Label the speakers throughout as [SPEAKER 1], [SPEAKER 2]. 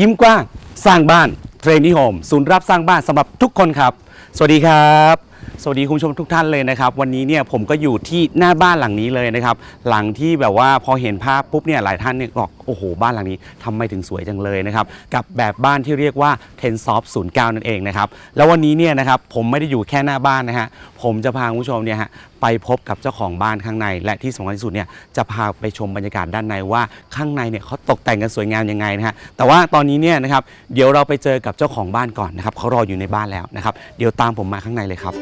[SPEAKER 1] ยิ้มกว้าง สร้างบ้านเทรนนี่โฮมศูนย์รับสร้างบ้านสำหรับทุกคนครับ สวัสดีครับ สวัสดีคุณผู้ชมทุกท่านเลยนะครับ วันนี้เนี่ยผมก็อยู่ที่หน้าบ้านหลังนี้เลยนะครับ หลังที่แบบว่าพอเห็นภาพปุ๊บเนี่ยหลายท่านเนี่ยบอก อ้โห บ้านหลังนี้ทำไมถึงสวยจังเลยนะครับ กับแบบบ้านที่เรียกว่า t e n s o f t 09 นั่นเองนะครับ แล้ววันนี้เนี่ยนะครับผมไม่ได้อยู่แค่หน้าบ้านนะฮะผมจะพาคุณผู้ชมเนี่ยฮะไปพบกับเจ้าของบ้านข้างใน และที่สำคัญที่สุดเนี่ยจะพาไปชมบรรยากาศด้านในว่าข้างในเนี่ยเขาตกแต่งกันสวยงามยังไงนะฮะแต่ว่าตอนนี้เนี่ยนะครับเดี๋ยวเราไปเจอกับเจ้าของบ้านก่อนนะครับเขารออยู่ในบ้านแล้วนะครับเดี๋ยวตามผมมาข้างในเลยครับ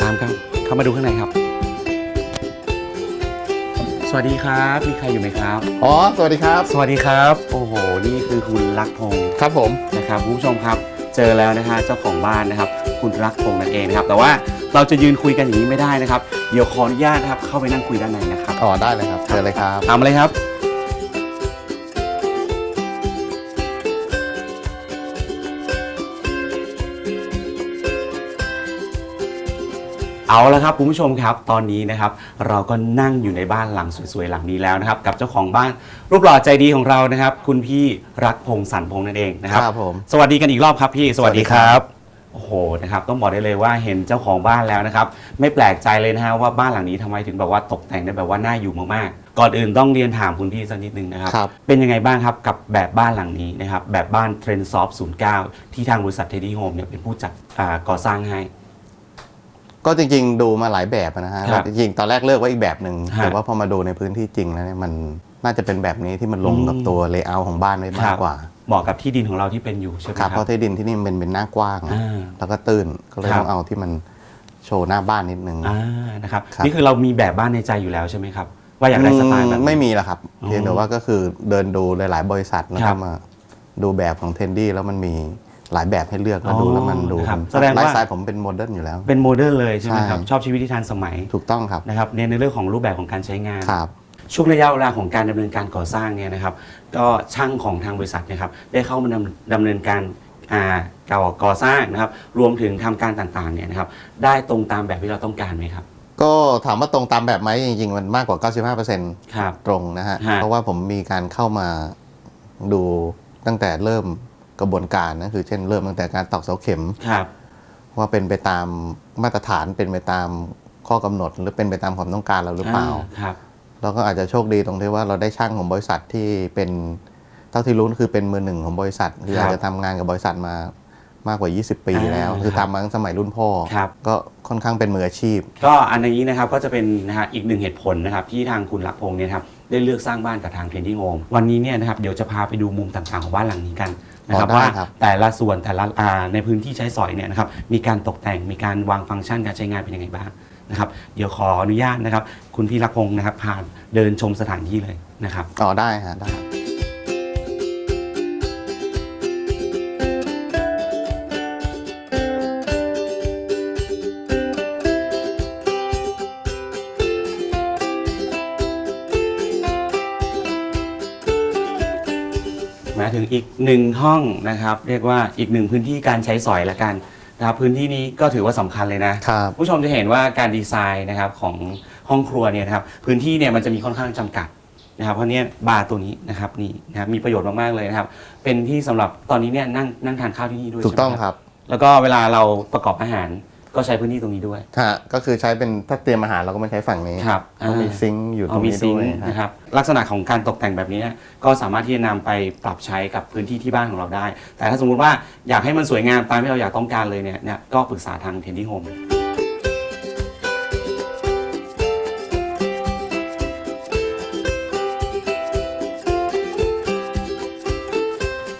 [SPEAKER 1] ตามครับเข้ามาดูข้างในครับ วัสดีครับมีใครอยู่ไหมครับ
[SPEAKER 2] อ๋อ สวัสดีครับ
[SPEAKER 1] สวัสดีครับ โอ้โห นี่คือคุณรักพงศ์
[SPEAKER 2] ครับผม
[SPEAKER 1] นะครับคุณผู้ชมครับ เจอแล้วนะฮะเจ้าของบ้านนะครับ คุณรักพงศ์นั่นเองนะครับ แต่ว่าเราจะยืนคุยกันอย่างนี้ไม่ได้นะครับ เดี๋ยวขออนุญาตนะครับ เข้าไปนั่งคุยด้านในนะครับ
[SPEAKER 2] อ๋อ ได้เลยครับเชิญเลยครับ
[SPEAKER 1] ตามมาเลยครับ เอาละครับคุณผู้ชมครับตอนนี้นะครับ เราก็นั่งอยู่ในบ้านหลังสวยๆหลังนี้แล้วนะครับ กับเจ้าของบ้านรูปหล่อใจดีของเรานะครับ คุณพี่รักพงศ์สันพงศ์นั่นเองนะครับ
[SPEAKER 2] ครับผม
[SPEAKER 1] สวัสดีกันอีกรอบครับพี่สวัสดีค
[SPEAKER 2] สวัสดีครั
[SPEAKER 1] รับบโอ้โหนะครับต้องบอกได้เลยว่าเห็นเจ้าของบ้านแล้วนะครับ ไม่แปลกใจเลยนะฮะว่าบ้านหลังนี้ทำไมถึงแบบว่าตกแต่งได้แบบว่าน่าอยู่มากๆ ก่อนอื่นต้องเรียนถามคุณพี่สักนิดนึงนะครับ
[SPEAKER 2] ครับ
[SPEAKER 1] เป็นยังไงบ้างครับกับแบบบ้านหลังนี้นะครับแบบบ้านเทรนด์ซอฟ09ที่ทางบริษัทเทดดี้โฮมเนี่ยเป็นผู้จัดอ่าก่อสร้างให้
[SPEAKER 2] ก็จริงๆ ดูมาหลายแบบนะฮะ
[SPEAKER 1] ครับ
[SPEAKER 2] จริงๆตอนแรกเลือกไว้อีกแบบหนึ่ง
[SPEAKER 1] ฮะ
[SPEAKER 2] แต่ว่าพอมาดูในพื้นที่จริงแล้วเนี่ยมันน่าจะเป็นแบบนี้ที่มันลง
[SPEAKER 1] อืม
[SPEAKER 2] กับตัวเลเยอร์ของบ้านได้มา
[SPEAKER 1] ครั
[SPEAKER 2] ก
[SPEAKER 1] บ
[SPEAKER 2] กว่า
[SPEAKER 1] เหมาะกับที่ดินของเราที่เป็นอยู่ใช่ไหม
[SPEAKER 2] ครับ
[SPEAKER 1] ค
[SPEAKER 2] เพ
[SPEAKER 1] รับ
[SPEAKER 2] ราะที่ดินที่นี่มันเป็นเป็นหน้ากว้าง
[SPEAKER 1] อ่า
[SPEAKER 2] แล้วก็ตื้นก็เลย
[SPEAKER 1] ครับ
[SPEAKER 2] ต้องเอาที่มันโชว์หน้าบ้านนิดนึง
[SPEAKER 1] อ่านะครับ
[SPEAKER 2] ครับ
[SPEAKER 1] นี่คือเรามีแบบบ้านในใจอยู่แล้วใช่ไหมครับ ว่าอยากได้สไตล์แบบ
[SPEAKER 2] อื
[SPEAKER 1] ไหน
[SPEAKER 2] ไม่มีแล้วครับ
[SPEAKER 1] อ๋อ
[SPEAKER 2] เพียงแต่ว่าก็คือเดินดูหลาย ๆ บริษัทแล้ว
[SPEAKER 1] ครั
[SPEAKER 2] ก็
[SPEAKER 1] บ
[SPEAKER 2] มาดูแบบของเทนดี้แล้วมันมี หลายแบบให้เลือกแล้ว
[SPEAKER 1] อ๋อ
[SPEAKER 2] ดูแล้วมันดู
[SPEAKER 1] ครับ
[SPEAKER 2] มัน
[SPEAKER 1] แสดงว่า
[SPEAKER 2] ไลฟ์สไตล์ผมเป็นโมเดิร์นอยู่แล้ว
[SPEAKER 1] เป็นโมเดิร์นเลยใช่ไหมครับ
[SPEAKER 2] ใช่
[SPEAKER 1] ชอบชีวิตที่ทันสมัย
[SPEAKER 2] ถูกต้องครับ
[SPEAKER 1] นะครับเน้นในเรื่องของรูปแบบของการใช้งาน
[SPEAKER 2] ครับ
[SPEAKER 1] ช่วงระยะเวลาของการดำเนินการก่อสร้างเนี่ยนะครับ ก็ช่างของทางบริษัทเนะครับได้เข้ามาดำดำเนินการอ่าก่อก่อสร้างนะครับ รวมถึงทำการต่างๆเนี่ยนะครับ ได้ตรงตามแบบที่เราต้องการไหมครับ
[SPEAKER 2] ก็ถามว่าตรงตามแบบไหมจริงๆ มันมากกว่า 95%
[SPEAKER 1] ครับ
[SPEAKER 2] ตรงนะฮะ
[SPEAKER 1] ฮะ
[SPEAKER 2] เพราะว่าผมมีการเข้ามาดูตั้งแต่เริ่ม กระบวนการนะคือเช่นเริ่มตั้งแต่การตอกเสาเข็ม
[SPEAKER 1] ครับ
[SPEAKER 2] ว่าเป็นไปตามมาตรฐานเป็นไปตามข้อกำหนด หรือเป็นไปตามความต้องการเราหรือเปล่า
[SPEAKER 1] ครับ
[SPEAKER 2] เราก็อาจจะโชคดีตรงที่ว่าเราได้ช่างของบริษัทที่เป็นเท่าที่รู้คือเป็นมือหนึ่งของบริษัทคือ
[SPEAKER 1] ครับ
[SPEAKER 2] อาจจะทำงานกับบริษัทมามากกว่า 20 ปี
[SPEAKER 1] อ่า
[SPEAKER 2] แล้ว คือ
[SPEAKER 1] ครับ
[SPEAKER 2] ทำมาตั้งสมัยรุ่นพ่อ
[SPEAKER 1] ครับ
[SPEAKER 2] ก็ค่อนข้างเป็นมืออาชีพ
[SPEAKER 1] ก็อันนี้นะครับก็จะเป็นนะฮะอีกหนึ่งเหตุผลนะครับที่ทางคุณลักพงศ์เนี่ยนะครับได้เลือกสร้างบ้านกับทางเทนที่โฮมวันนี้เนี่ยนะครับเดี๋ยวจะพาไปดูมุมต่างๆของบ้านหลังนี้กัน นะครับ
[SPEAKER 2] อ๋อได้
[SPEAKER 1] ว่า
[SPEAKER 2] ครับ
[SPEAKER 1] แต่ละส่วนแต่ละอ่าในพื้นที่ใช้สอยเนี่ยนะครับมีการตกแต่งมีการวางฟังก์ชันการใช้งานเป็นยังไงบ้างนะครับเดี๋ยวขออนุญาตนะครับ คุณพี่ลักพงศ์นะครับพาเดินชมสถานที่เลยนะครับ
[SPEAKER 2] อ๋อได้ฮะได้
[SPEAKER 1] อีกหนึ่งห้องนะครับ เรียกว่าอีกหนึ่งพื้นที่การใช้สอยละกันนะครับพื้นที่นี้ก็ถือว่าสำคัญเลยนะ
[SPEAKER 2] ครับ
[SPEAKER 1] ผู้ชมจะเห็นว่าการดีไซน์นะครับของห้องครัวเนี่ยนะครับพื้นที่เนี่ยมันจะมีค่อนข้างจำกัดนะครับเพราะเนี้บาร์ตัวนี้นะครับนี่นะครับมีประโยชน์มากๆเลยนะครับ เป็นที่สำหรับตอนนี้เนี่ยนั่งนั่งทานข้าวที่นี่ด้วย
[SPEAKER 2] ถูกต้อง
[SPEAKER 1] ใช่ไหม
[SPEAKER 2] ครับ
[SPEAKER 1] แล้วก็เวลาเราประกอบอาหาร ก็ใช้พื้นที่ตรงนี้ด้วย
[SPEAKER 2] ฮะก็คือใช้เป็นถ้าเตรียมอาหารเราก็ไม่ใช้ฝั่งนี้
[SPEAKER 1] ครับ
[SPEAKER 2] ต้องมี
[SPEAKER 1] อ่า
[SPEAKER 2] ซิงค์อยู่ตร
[SPEAKER 1] เอา
[SPEAKER 2] ง
[SPEAKER 1] มี
[SPEAKER 2] นี้
[SPEAKER 1] ซิง
[SPEAKER 2] ด้วย
[SPEAKER 1] ค์
[SPEAKER 2] ฮะ
[SPEAKER 1] นะครับลักษณะของการตกแต่งแบบนี้เนี่ยก็สามารถที่จะนำไปปรับใช้กับพื้นที่ที่บ้านของเราได้ แต่ถ้าสมมุติว่าอยากให้มันสวยงามตามที่เราอยากต้องการเลยเนี่ยเนี่ยก็ปรึกษาทางเทนดี้โฮม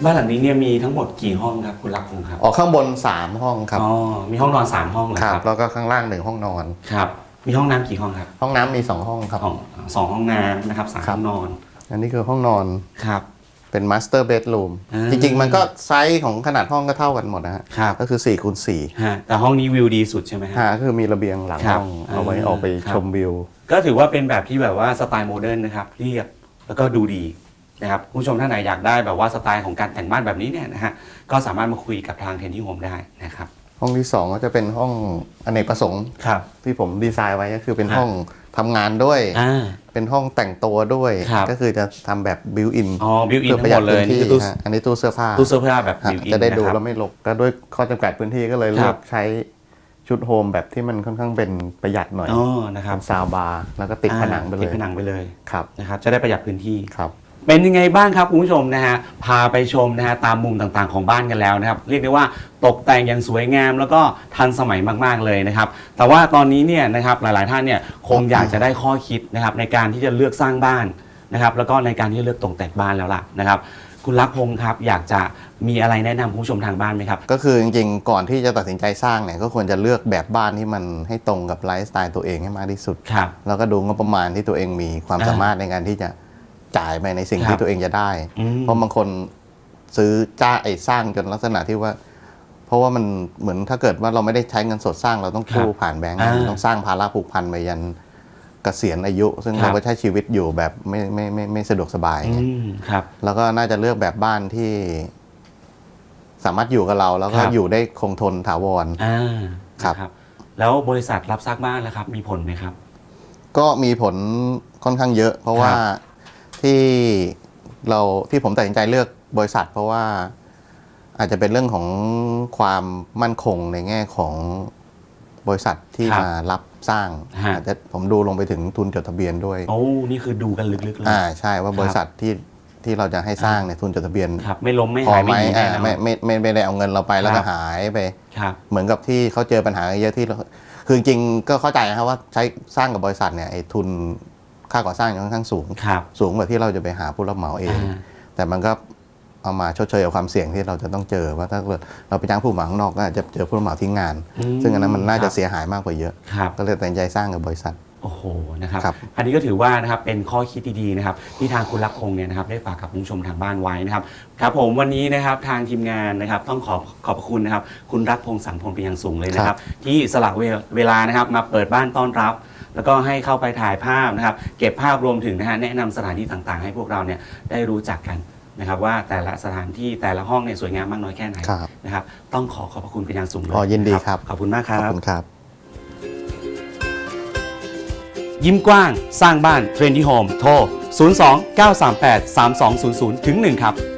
[SPEAKER 1] บ้านหลังนี้เนี่ยมีทั้งหมดกี่ห้องครับคุณลักพงศ์ครับ
[SPEAKER 2] ออกข้างบน 3 ห้องครับ
[SPEAKER 1] อ๋อมีห้องนอนสามห้องเหรอ
[SPEAKER 2] ค
[SPEAKER 1] ค
[SPEAKER 2] รั
[SPEAKER 1] รั
[SPEAKER 2] บบแล้วก็ข้างล่างหนึ่งห้องนอน
[SPEAKER 1] ครับ มีห้องน้ำกี่ห้องครับ
[SPEAKER 2] ห้องน้ำมี 2 ห้องครับ
[SPEAKER 1] ของสองห้องน้ำนะครับสาม
[SPEAKER 2] ครั
[SPEAKER 1] ห้
[SPEAKER 2] บ
[SPEAKER 1] องนอน
[SPEAKER 2] อันนี้คือห้องนอน
[SPEAKER 1] ครับ
[SPEAKER 2] เป็นมาสเตอร์เบดรูม
[SPEAKER 1] อ่า
[SPEAKER 2] จริง ๆ มันก็ไซส์ของขนาดห้องก็เท่ากันหมดนะฮะ
[SPEAKER 1] ครับ
[SPEAKER 2] ก็คือ4คูณ4
[SPEAKER 1] ฮะแต่ห้องนี้วิวดีสุดใช่ไหมฮะ
[SPEAKER 2] ฮะก็คือมีระเบียงหลัง
[SPEAKER 1] ครับ
[SPEAKER 2] ห้องเอาไว้
[SPEAKER 1] อ่า
[SPEAKER 2] ออกไป
[SPEAKER 1] ครับ
[SPEAKER 2] ชมวิว
[SPEAKER 1] ก็ถือว่าเป็นแบบที่แบบว่าสไตล์โมเดิร์นนะครับเรียบแล้วก็ดูดี นะครับคุณผู้ชมท่านไหนอยากได้แบบว่าสไตล์ของการแต่งบ้านแบบนี้เนี่ยนะฮะก็สามารถมาคุยกับทางเทนที่โฮมได้นะครับ
[SPEAKER 2] ห้องที่สองก็จะเป็นห้องอเนกประสงค์
[SPEAKER 1] ครับ
[SPEAKER 2] ที่ผมดีไซน์ไว้ก็คือเป็น
[SPEAKER 1] ครับ
[SPEAKER 2] ห้องทำงานด้วย
[SPEAKER 1] อ่า
[SPEAKER 2] เป็นห้องแต่งตัวด้วย
[SPEAKER 1] ครับ
[SPEAKER 2] ก็คือจะทำแบบบิวอิน
[SPEAKER 1] อ๋อ built-in
[SPEAKER 2] ประหยัด
[SPEAKER 1] ทั้งหมดเลย
[SPEAKER 2] พื้นที่
[SPEAKER 1] นี่คือตู้
[SPEAKER 2] ฮะอันนี้ตู้เสื้อผ้า
[SPEAKER 1] ตู้เสื้อผ้าแบบ
[SPEAKER 2] ฮะ
[SPEAKER 1] บิวอิน
[SPEAKER 2] จะได้ดู
[SPEAKER 1] นะครับ
[SPEAKER 2] แล้วไม่รกก็ด้วยข้อจำกัดพื้นที่ก็เลย
[SPEAKER 1] ค
[SPEAKER 2] เลื
[SPEAKER 1] รั
[SPEAKER 2] อบกใช้ชุดโฮมแบบที่มันค่อนข้างเป็นประหยัดหน่อย
[SPEAKER 1] อ๋อนะครับ
[SPEAKER 2] ทำซาวบาร์แล้วก็ติดผนังไปเล
[SPEAKER 1] ติด
[SPEAKER 2] ย
[SPEAKER 1] ผนังไปเลย
[SPEAKER 2] ครับ
[SPEAKER 1] นะครับ จะได้ประหยัดพื้นที่
[SPEAKER 2] ครับ
[SPEAKER 1] เป็นยังไงบ้างครับคุณผู้ชมนะฮะพาไปชมนะฮะตามมุมต่างๆของบ้านกันแล้วนะครับ เรียกได้ว่าตกแต่งอย่างสวยงาม แล้วก็ทันสมัยมากๆเลยนะครับ แต่ว่าตอนนี้เนี่ยนะครับหลายๆท่านเนี่ยคงอยากจะได้ข้อคิดนะครับในการที่จะเลือกสร้างบ้านนะครับ แล้วก็ในการที่จะเลือกตกแต่งบ้านแล้วล่ะนะครับ คุณรักพงศ์ครับอยากจะมีอะไรแนะนำคุณผู้ชมทางบ้านไหมครับ
[SPEAKER 2] ก็คือจริงๆ ก่อนที่จะตัดสินใจสร้างเนี่ยก็ควรจะเลือกแบบบ้านที่มันให้ตรงกับไลฟ์สไตล์ตัวเองให้มากที่สุด
[SPEAKER 1] ครับ
[SPEAKER 2] แล้วก็ดูงบประมาณที่ตัวเองมีความ
[SPEAKER 1] อ่า
[SPEAKER 2] สามารถในการที่จะ จ่ายไปในสิ่ง
[SPEAKER 1] ครับ
[SPEAKER 2] ที่ตัวเองจะได้
[SPEAKER 1] อืม
[SPEAKER 2] เพราะบางคนซื้อจ้าไอ้สร้างจนลักษณะที่ว่า เพราะว่ามันเหมือนถ้าเกิดว่าเราไม่ได้ใช้เงินสดสร้างเราต้องกู้ผ่านแบงก์
[SPEAKER 1] อ่า
[SPEAKER 2] มันต้องสร้างภาระผูกพันไปยันเกษียณอายุ ซึ่ง
[SPEAKER 1] ครับ
[SPEAKER 2] เราก็ใช้ชีวิตอยู่แบบไม่ไม่ไม่ไม่สะดวกสบาย
[SPEAKER 1] อื
[SPEAKER 2] ไง
[SPEAKER 1] มครับ
[SPEAKER 2] แล้วก็น่าจะเลือกแบบบ้านที่ สามารถอยู่กับเรา แล้วก็
[SPEAKER 1] ครับ
[SPEAKER 2] อยู่ได้คงทนถาวร
[SPEAKER 1] อ่า
[SPEAKER 2] ครับ
[SPEAKER 1] นะแล้วบริษัทรับสร้างบ้านแล้วครับ มีผลไหมครับ
[SPEAKER 2] ก็มีผลค่อนข้างเยอะ เพราะ
[SPEAKER 1] ครับ
[SPEAKER 2] ว่า ที่เราที่ผมตัดสินใจเลือกบริษัท เพราะว่าอาจจะเป็นเรื่องของความมั่นคงในแง่ของบริษัทที่
[SPEAKER 1] ครับ
[SPEAKER 2] มารับสร้าง
[SPEAKER 1] ฮะ
[SPEAKER 2] อาจจะผมดูลงไปถึงทุนจดทะเบียนด้วย
[SPEAKER 1] โอ้นี่คือดูกันลึกๆเลย
[SPEAKER 2] อ่าใช่ว่า
[SPEAKER 1] ครับ
[SPEAKER 2] บริษัทที่ที่เราจะให้สร้างเนี่ยทุนจดทะเบียน
[SPEAKER 1] ครับ ไม่ล้มไม่
[SPEAKER 2] พอ
[SPEAKER 1] หาย
[SPEAKER 2] ไหม
[SPEAKER 1] ไม่หนีแน่
[SPEAKER 2] อ่าน
[SPEAKER 1] อน
[SPEAKER 2] ไม่ไม่ไม่ไม่ได้เอาเงินเราไปแล้ว
[SPEAKER 1] ครั
[SPEAKER 2] ก็
[SPEAKER 1] บ
[SPEAKER 2] หายไป
[SPEAKER 1] ครับ
[SPEAKER 2] เหมือนกับที่เขาเจอปัญหาเยอะที่เราคือจริงๆก็เข้าใจนะครับว่าใช้สร้างกับบริษัทเนี่ยไอ้ทุน ค่าก่อสร้างค่อนข้างสูง
[SPEAKER 1] ครับ
[SPEAKER 2] สูงกว่าที่เราจะไปหาผู้รับเหมาเอง
[SPEAKER 1] อ่า
[SPEAKER 2] แต่มันก็เอามาชดเชยกับความเสี่ยงที่เราจะต้องเจอว่าถ้าเกิดเราไปจ้างผู้รับเหมาข้างนอกก็อาจจะเจอผู้รับเหมาทิ้งงาน
[SPEAKER 1] อืม
[SPEAKER 2] ซึ่งอันนั้นมันน่า
[SPEAKER 1] ครั
[SPEAKER 2] จะ
[SPEAKER 1] บ
[SPEAKER 2] เสียหายมากกว่าเยอะ
[SPEAKER 1] ครับ
[SPEAKER 2] ก็เลยตัดสินใจสร้างกับบริษัท
[SPEAKER 1] โอ้โหนะครับ
[SPEAKER 2] ครับ
[SPEAKER 1] อันนี้ก็ถือว่านะครับเป็นข้อคิดดีๆนะครับที่ทางคุณรักพงศ์เนี่ยนะครับได้ฝากกับคุณผู้ชมทางบ้านไว้นะครับครับผมวันนี้นะครับทางทีมงานนะครับต้องขอบขอบคุณนะครับคุณรักพงศ์สังพลเป็นอย่างสูงเลยนะครับ ที่สละเวลเวลานะครับมาเปิดบ้านต้อนรับ แล้วก็ให้เข้าไปถ่ายภาพนะครับ เก็บภาพรวมถึงนะฮะแนะนำสถานที่ต่างๆ ให้พวกเราเนี่ยได้รู้จักกันนะครับ ว่าแต่ละสถานที่แต่ละห้องเนี่ยสวยงามมากน้อยแค่ไหน
[SPEAKER 2] ครับ
[SPEAKER 1] นะครับต้องขอขอบพระคุณเป็นอย่างสูงเลย
[SPEAKER 2] อ๋อยินดีครับ
[SPEAKER 1] ขอบคุณมากค
[SPEAKER 2] ข
[SPEAKER 1] รั
[SPEAKER 2] อบบ คุณครับ
[SPEAKER 1] ยิ้มกว้าง สร้างบ้านเทรนดี้โฮมโทร 02 938 3200ถึง1ครับ